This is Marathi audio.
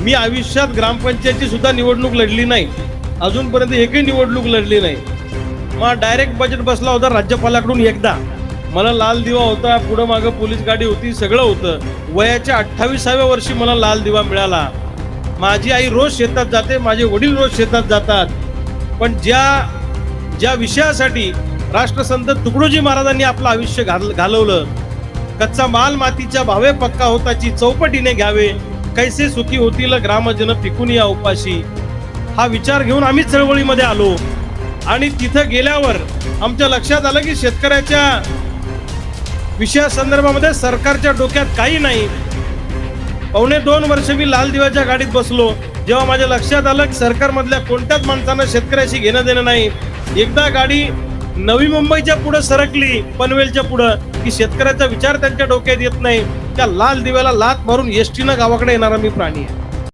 मी आयुष्यात ग्रामपंचायतची सुद्धा निवडणूक लढली नाही. अजूनपर्यंत एकही निवडणूक लढली नाही. मग डायरेक्ट बजेट बसला होता राज्यपालाकडून एकदा. मला लाल दिवा होता पुढं मागं पोलीस गाडी होती सगळं होतं. वयाच्या अठ्ठावीसाव्या वर्षी मला लाल दिवा मिळाला. माझी आई रोज शेतात जाते माझे वडील रोज शेतात जातात. पण ज्या ज्या विषयासाठी राष्ट्रसंत तुकडोजी महाराजांनी आपलं आयुष्य घाल घालवलं कच्चा माल मातीच्या भावे पक्का होताची चौपटीने घ्यावे कैसे सुखी होतील ग्रामजन पिकून या उपाशी? हा विचार घेऊन आम्ही चळवळीमध्ये आलो. आणि तिथं गेल्यावर आमच्या लक्षात आलं की शेतकऱ्याच्या विषयासंदर्भामध्ये सरकारच्या डोक्यात काही नाही. पावणे दोन वर्ष मी लाल दिव्याच्या गाडीत बसलो. जेव्हा माझ्या लक्षात आलं की सरकारमधल्या कोणत्याच माणसानं शेतकऱ्याशी घेणं देणं नाही. एकदा गाडी नवी मुंबईच्या पुढं सरकली पनवेलच्या पुढं की शेतकऱ्याचा विचार त्यांच्या डोक्यात येत नाही. त्या लाल दिव्याला लात मारून एसटीनं गावाकडे येणारा मी प्राणी आहे.